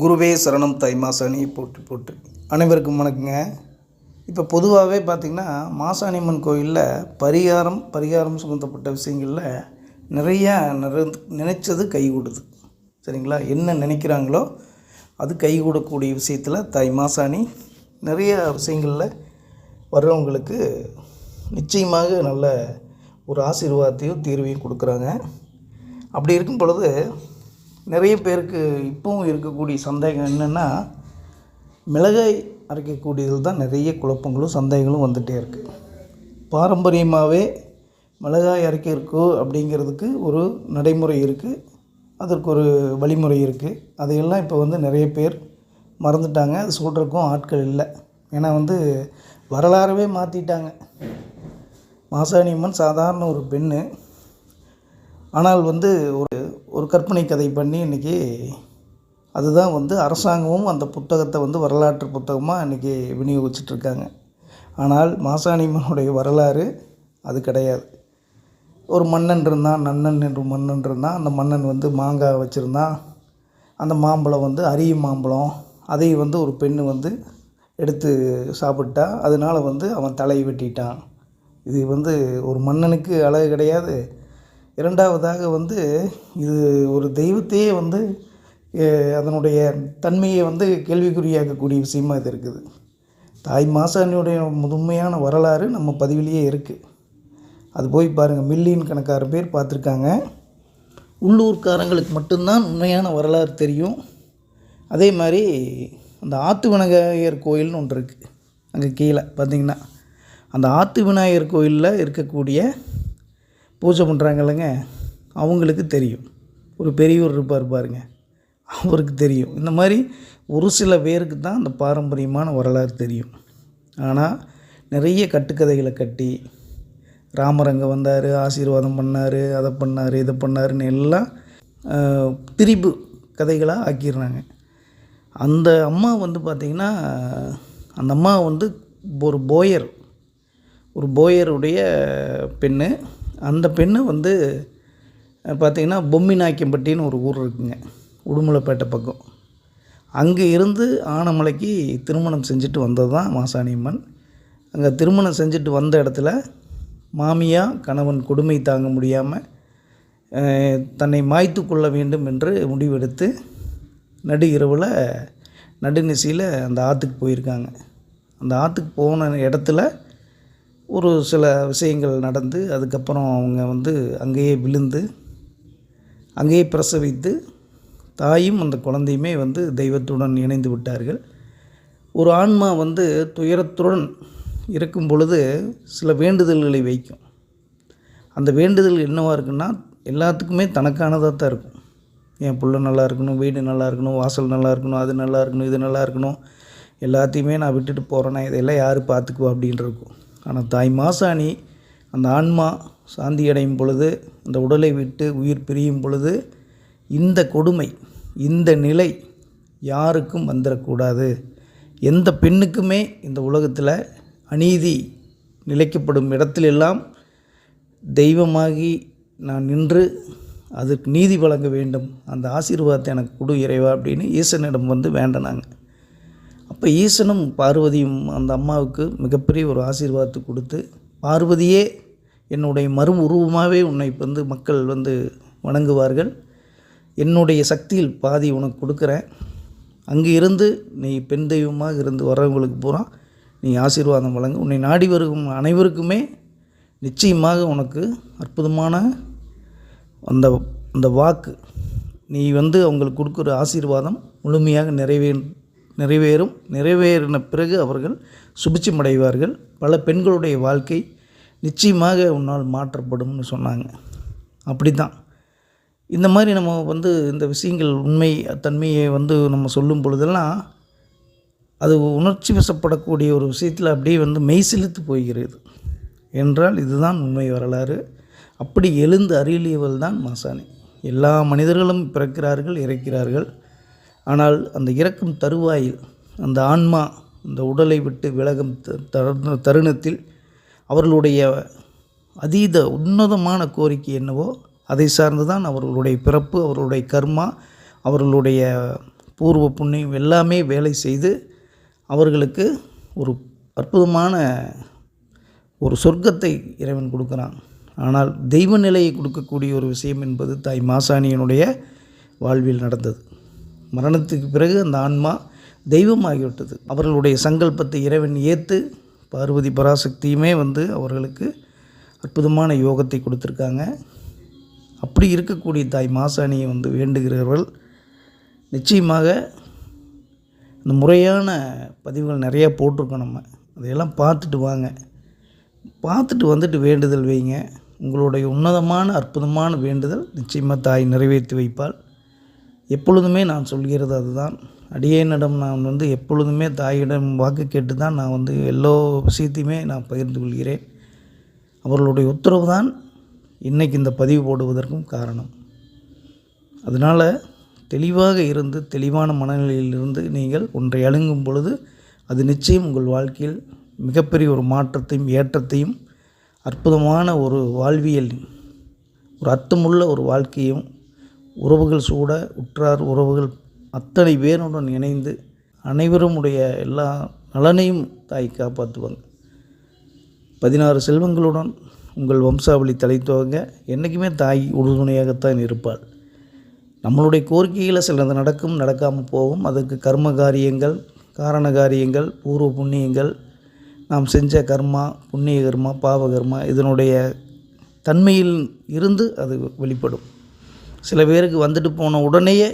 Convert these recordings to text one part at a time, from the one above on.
குருவே சரணம் தை மாசாணி போட்டு போட்டு அனைவருக்கும் வணக்கங்க. இப்போ பொதுவாகவே பார்த்திங்கன்னா மாசாணியம்மன் கோயிலில் பரிகாரம் பரிகாரம் சம்மந்தப்பட்ட விஷயங்களில் நிறையா நிற நினைச்சது கைகூடுது சரிங்களா? என்ன நினைக்கிறாங்களோ அது கைகூடக்கூடிய விஷயத்தில் தாய் மாசாணி நிறைய விஷயங்களில் வர்றவங்களுக்கு நிச்சயமாக நல்ல ஒரு ஆசீர்வாதத்தையும் தீர்வையும் கொடுக்குறாங்க. அப்படி இருக்கும் பொழுது நிறைய பேருக்கு இப்பவும் இருக்கக்கூடிய சந்தேகம் என்னென்னா மிளகாய் அரைக்கக்கூடியதில் தான் நிறைய குழப்பங்களும் சந்தேகங்களும் வந்துகிட்டே இருக்குது பாரம்பரியமாகவே மிளகாய் அரைக்கிறக்கோ அப்படிங்கிறதுக்கு ஒரு நடைமுறை இருக்குது அதற்கு ஒரு வழிமுறை இருக்குது அதையெல்லாம் இப்போ வந்து நிறைய பேர் மறந்துட்டாங்க. அது சொல்கிறக்கும் ஆட்கள் இல்லை. ஏன்னா வந்து வரலாறவே மாற்றிட்டாங்க மாசாணியம்மன் சாதாரண ஒரு பெண்ணு. ஆனால் வந்து ஒரு ஒரு கற்பனை கதை பண்ணி இன்றைக்கி அதுதான் வந்து அரசாங்கமும் அந்த புத்தகத்தை வந்து வரலாற்று புத்தகமாக இன்றைக்கி விநியோகிச்சிட்ருக்காங்க. ஆனால் மாசாணிமனுடைய வரலாறு அது கிடையாது. ஒரு மன்னன் இருந்தான் நன்னன் என்று மன்னன் இருந்தான். அந்த மன்னன் வந்து மாங்காய் வச்சுருந்தான். அந்த மாம்பழம் வந்து அரிய மாம்பழம். அதை வந்து ஒரு பெண் வந்து எடுத்து சாப்பிட்டா அதனால் வந்து அவன் தலையை வெட்டிட்டான். இது வந்து ஒரு மன்னனுக்கு அழகு கிடையாது. இரண்டாவதாக வந்து இது ஒரு தெய்வத்தையே வந்து அதனுடைய தன்மையை வந்து கேள்விக்குறியாக்கக்கூடிய விஷயமாக இது இருக்குது. தாய் மாசாணியுடைய முதன்மையான வரலாறு நம்ம பதிவிலேயே இருக்குது அது போய் பாருங்கள் மில்லியன் கணக்கான பேர் பார்த்துருக்காங்க. உள்ளூர்காரங்களுக்கு மட்டும்தான் உண்மையான வரலாறு தெரியும். அதே மாதிரி அந்த ஆத்து விநாயகர் கோயில்னு ஒன்று இருக்குது அங்கே கீழே பார்த்திங்கன்னா அந்த ஆத்து விநாயகர் கோயிலில் இருக்கக்கூடிய பூஜை பண்ணுறாங்க இல்லைங்க அவங்களுக்கு தெரியும். ஒரு பெரியவர் இருப்பார் பாருங்க. அவருக்கு தெரியும். இந்த மாதிரி ஒரு சில பேருக்கு தான் அந்த பாரம்பரியமான வரலாறு தெரியும். ஆனால் நிறைய கட்டுக்கதைகளை கட்டி ராமர் அங்கே வந்தார் ஆசீர்வாதம் பண்ணார் அதை பண்ணார் இதை பண்ணாருன்னு எல்லாம் திரிப்பு கதைகளாக ஆக்கிடுறாங்க. அந்த அம்மா வந்து பார்த்திங்கன்னா அந்த அம்மா வந்து ஒரு போயர் ஒரு போயருடைய பெண்ணு. அந்த பெண்ணை வந்து பார்த்திங்கன்னா பொம்மிநாயக்கம்பட்டின்னு ஒரு ஊர் இருக்குங்க உடுமலைப்பேட்டை பக்கம். அங்கே இருந்து ஆனமலைக்கு திருமணம் செஞ்சுட்டு வந்தது தான் மாசாணியம்மன். அங்கே திருமணம் செஞ்சுட்டு வந்த இடத்துல மாமியா கணவன் கொடுமை தாங்க முடியாமல் தன்னை மாய்த்து கொள்ள வேண்டும் என்று முடிவெடுத்து நடு இரவில் நடுநிசையில் அந்த ஆற்றுக்கு போயிருக்காங்க. அந்த ஆற்றுக்கு போன இடத்துல ஒரு சில விஷயங்கள் நடந்து அதுக்கப்புறம் அவங்க வந்து அங்கேயே விழுந்து அங்கேயே பிரசவித்து தாயும் அந்த குழந்தையுமே வந்து தெய்வத்துடன் இணைந்து விட்டார்கள். ஒரு ஆன்மா வந்து துயரத்துடன் இருக்கும் பொழுது சில வேண்டுதல்களை வைக்கும். அந்த வேண்டுதல் என்னவாக இருக்குன்னா எல்லாத்துக்குமே தனக்கானதாக தான் இருக்கும். என் பிள்ளை நல்லா இருக்கணும் வீடு நல்லா இருக்கணும் வாசல் நல்லா இருக்கணும் அது நல்லா இருக்கணும் இது நல்லா இருக்கணும் எல்லாத்தையுமே நான் விட்டுட்டு போகிறேன்னா இதெல்லாம் யார் பார்த்துக்குவா அப்படின்ட்டு இருக்கும். ஆனால் தாய் மாசாணி அந்த ஆன்மா சாந்தி அடையும் பொழுது அந்த உடலை விட்டு உயிர் பிரியும் பொழுது இந்த கொடுமை இந்த நிலை யாருக்கும் வந்துடக்கூடாது எந்த பெண்ணுக்குமே இந்த உலகத்தில் அநீதி நிலைக்கப்படும் இடத்திலெல்லாம் தெய்வமாகி நான் நின்று அதுக்கு நீதி வழங்க வேண்டும். அந்த ஆசீர்வாதத்தை எனக்கு கொடு இறைவா அப்படின்னு ஈசனிடம் வந்து வேண்டினாங்க. இப்போ ஈசனும் பார்வதியும் அந்த அம்மாவுக்கு மிகப்பெரிய ஒரு ஆசீர்வாதத்தை கொடுத்து பார்வதியே என்னுடைய மறு உருவமாகவே உன்னை இப்போ வந்து மக்கள் வந்து வணங்குவார்கள். என்னுடைய சக்தியில் பாதி உனக்கு கொடுக்குறேன். அங்கே இருந்து நீ பெண் தெய்வமாக இருந்து வர்றவங்களுக்கு பூரா நீ ஆசீர்வாதம் வழங்கு. உன்னை நாடி வரும் அனைவருக்குமே நிச்சயமாக உனக்கு அற்புதமான அந்த அந்த வாக்கு. நீ வந்து அவங்களுக்கு கொடுக்குற ஆசீர்வாதம் முழுமையாக நிறைவே நிறைவேறும் நிறைவேறின பிறகு அவர்கள் சுபிச்சம் அடைவார்கள் பல பெண்களுடைய வாழ்க்கை நிச்சயமாக உன்னால் மாற்றப்படும்னு சொன்னாங்க. அப்படி தான் இந்த மாதிரி நம்ம வந்து இந்த விஷயங்கள் உண்மை தன்மையை வந்து நம்ம சொல்லும் பொழுதெல்லாம் அது உணர்ச்சி வசப்படக்கூடிய ஒரு விஷயத்தில் அப்படியே வந்து மெய் செலுத்து போகிறது. என்றால் இதுதான் உண்மை வரலாறு. அப்படி எழுந்து அருளியவள் தான் மாசாணி. எல்லா மனிதர்களும் பிறக்கிறார்கள் இறக்கிறார்கள். ஆனால் அந்த இறக்கும் தருவாயில் அந்த ஆன்மா அந்த உடலை விட்டு விலகும் த- தருண- தருணத்தில் அவர்களுடைய அதீத உன்னதமான கோரிக்கை என்னவோ அதை சார்ந்து தான் அவர்களுடைய பிறப்பு அவர்களுடைய கர்மா அவர்களுடைய பூர்வ புண்ணியம் எல்லாமே வேலை செய்து அவர்களுக்கு ஒரு அற்புதமான ஒரு சொர்க்கத்தை இறைவன் கொடுக்குறான். ஆனால் தெய்வ நிலையை கொடுக்கக்கூடிய ஒரு விஷயம் என்பது தாய் மாசாணியனுடைய வாழ்வில் நடந்தது. மரணத்துக்கு பிறகு அந்த ஆன்மா தெய்வமாகிவிட்டது. அவர்களுடைய சங்கல்பத்தை இறைவன் ஏற்று பார்வதி பராசக்தியுமே வந்து அவர்களுக்கு அற்புதமான யோகத்தை கொடுத்துருக்காங்க. அப்படி இருக்கக்கூடிய தாய் மாசாணியை வந்து வேண்டுகிறவர்கள் நிச்சயமாக இந்த முறையான பதிவுகள் நிறையா போட்டிருக்கோம் நம்ம. அதையெல்லாம் பார்த்துட்டு வாங்க. பார்த்துட்டு வந்துட்டு வேண்டுதல் வைங்க. உங்களுடைய உன்னதமான அற்புதமான வேண்டுதல் நிச்சயமாக தாய் நிறைவேற்றி வைப்பாள். எப்பொழுதுமே நான் சொல்கிறது அதுதான். அடியேனிடம் நான் வந்து எப்பொழுதுமே தாயிடம் வாக்கு கேட்டு தான் நான் வந்து எல்லா விஷயத்தையுமே நான் பகிர்ந்து கொள்கிறேன். அவர்களுடைய உத்தரவு தான் இன்றைக்கி இந்த பதிவு போடுவதற்கும் காரணம். அதனால் தெளிவாக இருந்து தெளிவான மனநிலையிலிருந்து நீங்கள் ஒன்றை அணுகும் பொழுது அது நிச்சயம் உங்கள் வாழ்க்கையில் மிகப்பெரிய ஒரு மாற்றத்தையும் ஏற்றத்தையும் அற்புதமான ஒரு வாழ்வியல் ஒரு அர்த்தமுள்ள ஒரு வாழ்க்கையும் உறவுகள் சூட உற்றார் உறவுகள் அத்தனை பேருடன் இணைந்து அனைவரும் உடைய எல்லா நலனையும் தாய் காப்பாற்றுவாங்க. பதினாறு செல்வங்களுடன் உங்கள் வம்சாவளி தலை துவங்க என்றைக்குமே தாய் உறுதுணையாகத்தான் இருப்பாள். நம்மளுடைய கோரிக்கையில் சிலது நடக்கும் நடக்காமல் போகும். அதற்கு கர்ம காரியங்கள் காரண காரியங்கள் பூர்வ புண்ணியங்கள் நாம் செஞ்ச கர்மா புண்ணிய கர்மா பாவகர்மா இதனுடைய தன்மையில் இருந்து அது வெளிப்படும். சில பேருக்கு வந்துட்டு போன உடனேயே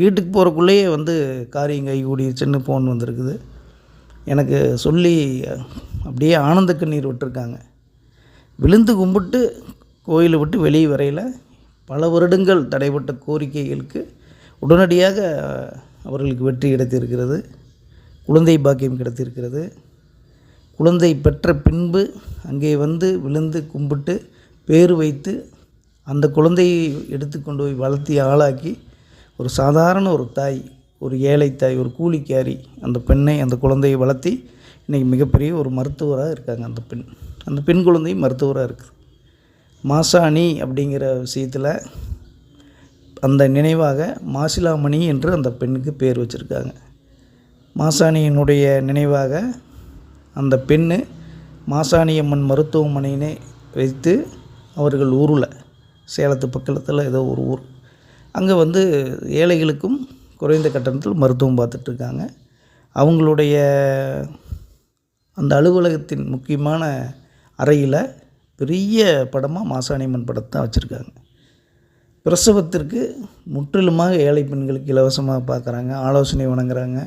வீட்டுக்கு போகிறக்குள்ளேயே வந்து காரியம் கைகூடிருச்சுன்னு ஃபோன் வந்திருக்குது. எனக்கு சொல்லி அப்படியே ஆனந்த கண்ணீர் விட்டுருக்காங்க. விழுந்து கும்பிட்டு கோயிலை விட்டு வெளியே வரையில் பல வருடங்கள் தடைப்பட்ட கோரிக்கைகளுக்கு உடனடியாக அவர்களுக்கு வெற்றி கிடைத்திருக்கிறது. குழந்தை பாக்கியம் கிடைத்திருக்கிறது. குழந்தை பெற்ற பின்பு அங்கே வந்து விழுந்து கும்பிட்டு பேர் வைத்து அந்த குழந்தையை எடுத்து கொண்டு போய் வளர்த்தி ஆளாக்கி ஒரு சாதாரண ஒரு தாய் ஒரு ஏழை தாய் ஒரு கூலிக்காரி அந்த பெண்ணை அந்த குழந்தையை வளர்த்தி இன்றைக்கி மிகப்பெரிய ஒரு மருத்துவராக இருக்காங்க அந்த பெண். அந்த பெண் குழந்தையும் மருத்துவராக இருக்குது. மாசாணி அப்படிங்கிற விஷயத்தில் அந்த நினைவாக மாசிலாமணி என்று அந்த பெண்ணுக்கு பேர் வச்சுருக்காங்க. மாசாணியினுடைய நினைவாக அந்த பெண்ணு மாசாணியம்மன் மருத்துவமனையினை வைத்து அவர்கள் ஊரில் சேலத்து பக்கத்தில் ஏதோ ஒரு ஊர். அங்கே வந்து ஏழைகளுக்கும் குறைந்த கட்டணத்தில் மருத்துவம் பார்த்துட்ருக்காங்க. அவங்களுடைய அந்த அலுவலகத்தின் முக்கியமான அறையில் பெரிய படமாக மாசாணியம்மன் படத்தை வச்சுருக்காங்க. பிரசவத்திற்கு முற்றிலுமாக ஏழை பெண்களுக்கு இலவசமாக பார்க்குறாங்க ஆலோசனை வழங்குறாங்க.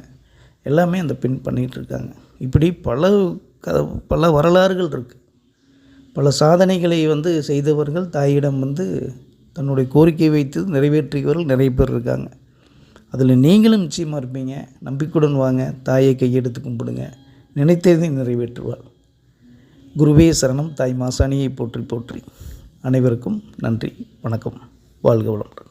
எல்லாமே அந்த பெண் பண்ணிகிட்ருக்காங்க இப்படி பல கத பல வரலாறுகள் இருக்குது பல சாதனைகளை வந்து செய்தவர்கள் தாயிடம் வந்து தன்னுடைய கோரிக்கை வைத்து நிறைவேற்றியவர்கள் நிறைய பேர் இருக்காங்க. அதில் நீங்களும் நிச்சயமாக இருப்பீங்க. நம்பிக்கையுடன் வாங்க. தாயை கையெடுத்து கும்பிடுங்க. நினைத்ததை நிறைவேற்றுவார். குருவே சரணம். தாய் மாசாணியை போற்றி போற்றி. அனைவருக்கும் நன்றி. வணக்கம். வாழ்க வளமுடன்.